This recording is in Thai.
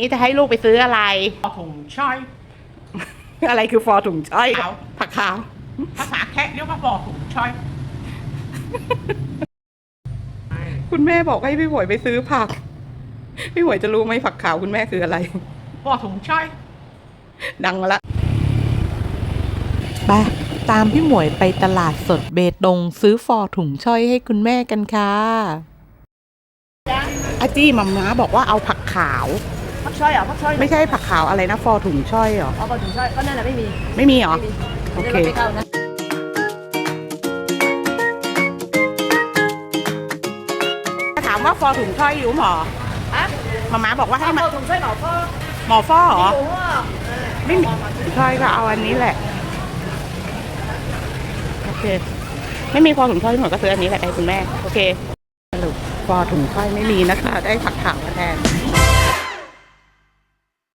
นี่จะให้ลูกไปซื้ออะไรเอาถุงช่อย อะไรคือฟอถุงช่อยขาว ผักขาว ภาษาแคะเรียกว่าบ่อถุงช่อย คุณแม่บอกให้พี่หวยไปซื้อผัก พี่หวยจะรู้ไหมผักขาวคุณแม่คืออะไรบ่อถุงช่อย ดังมาละไปตามพี่หมวยไปตลาดสดเบตงซื้อฟอถุงช่อยให้คุณแม่กันค่ะ อาจี้มัมม้าบอกว่าเอาผักขาว พักช่อยเหรอพักช่อยไม่ใช่ผักขาวอะไรนะฟอถุงช่อยเหรอ เอาก่อนถึงช่อยก็นั่นแหละไม่มีไม่มีเหรอ ไม่มีโอเคไม่ได้ไม่เข้านะ ถามว่าฟอถุงช่อยอยู่หมออะมัมม้าบอกว่าให้เอามาก่อนถึงช่อยหนอพ่อหมอฟอเหรอ โอ้โหไม่มีช่อยก็เอาอันนี้แหละ โอเค ไม่มีฟอถุงช่อยหมดก็ซื้ออันนี้แหละให้คุณแม่ โอเคสรุปฟอถุงช่อยไม่มีนะคะ ได้ผักขาวมาแทน